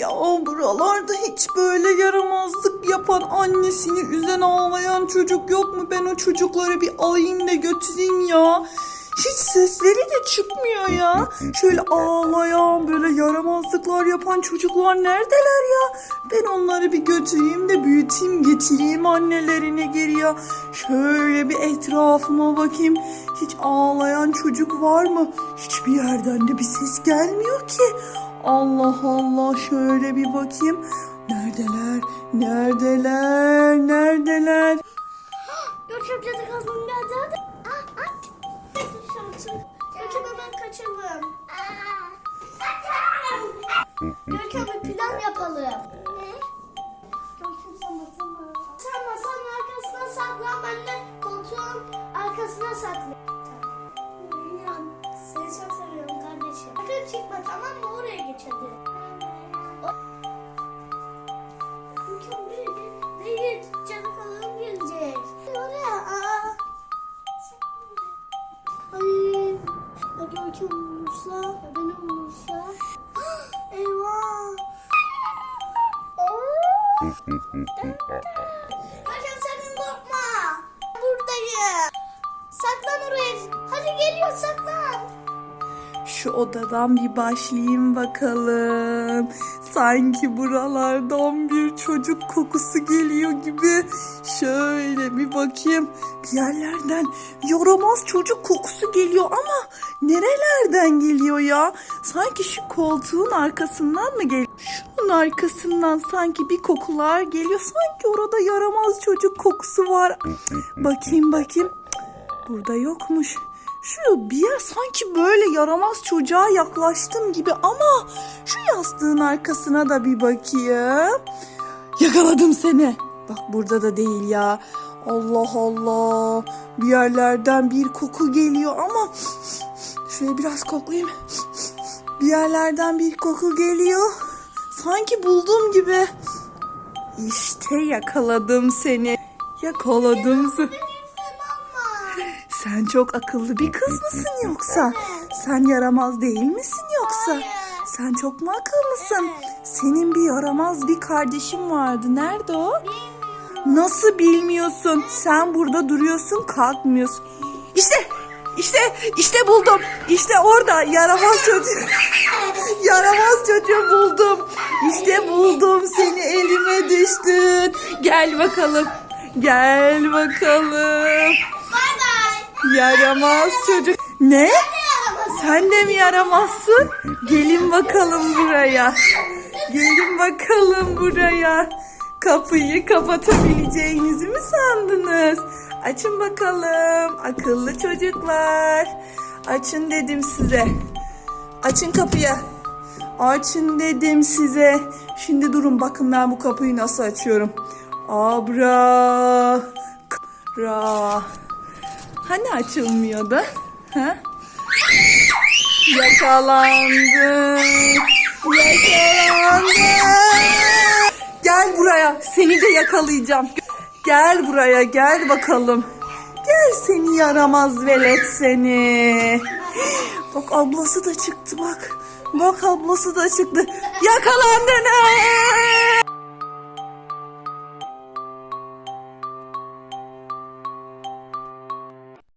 Ya buralarda hiç böyle yaramazlık yapan annesini üzen ağlayan çocuk yok mu? Ben o çocukları bir alayım da götüreyim ya. Hiç sesleri de çıkmıyor ya. Şöyle ağlayan, böyle yaramazlıklar yapan çocuklar neredeler ya? Ben onları bir götüreyim de büyüteyim, getireyim annelerine geri ya. Şöyle bir etrafıma bakayım. Hiç ağlayan çocuk var mı? Hiçbir yerden de bir ses gelmiyor ki. Allah Allah şöyle bir bakayım. Neredeler? Neredeler? Neredeler? Görkem cadı kazanın geldi hadi. Ah. Şansın. Görkem hemen kaçalım. Görkem bir plan yapalım. Ne? Görkem sen masana. Sen masanın arkasına saklan ben de koltuğun arkasına saklan. Tamam. Seni çok seviyorum kardeşim. Sakın çıkma tamam mı? Oraya Görkem sakın korkma. Buradayım. Saklan oraya. Hadi geliyor saklan. Şu odadan bir başlayayım bakalım. Sanki buralardan bir çocuk kokusu geliyor gibi. Şöyle bir bakayım. Bir yerlerden yaramaz çocuk kokusu geliyor ama nerelerden geliyor ya? Sanki şu koltuğun arkasından mı geliyor? Şunun arkasından sanki bir kokular geliyor. Sanki orada yaramaz çocuk kokusu var. Bakayım bakayım. Burada yokmuş. Şu bir yer sanki böyle yaramaz çocuğa yaklaştım gibi ama şu yastığın arkasına da bir bakayım. Yakaladım seni. Bak burada da değil ya. Allah Allah. Bir yerlerden bir koku geliyor ama şöyle biraz koklayayım. Bir yerlerden bir koku geliyor. Sanki bulduğum gibi. İşte yakaladım seni. Yakaladım seni. Sen çok akıllı bir kız mısın yoksa? Sen yaramaz değil misin yoksa? Sen çok mu akıllısın? Senin bir yaramaz bir kardeşin vardı. Nerede o? Nasıl bilmiyorsun? Sen burada duruyorsun, kalkmıyorsun. İşte, işte, işte buldum. İşte orada yaramaz çocuğu. Yaramaz çocuğu buldum. İşte buldum seni elime düştün. Gel bakalım. Gel bakalım. Yaramaz çocuk. Ne? Sen de mi yaramazsın? Gelin bakalım buraya. Gelin bakalım buraya. Kapıyı kapatabileceğinizi mi sandınız? Açın bakalım. Akıllı çocuklar. Açın dedim size. Açın kapıyı. Açın dedim size. Şimdi durun bakın ben bu kapıyı nasıl açıyorum. Abra. Ra. Hani açılmıyordu? Ha? Yakalandı. Yakalandı. Gel buraya. Seni de yakalayacağım. Gel buraya. Gel bakalım. Gel seni yaramaz velet seni. Bak ablası da çıktı bak. Bak ablası da çıktı. Yakalandınız.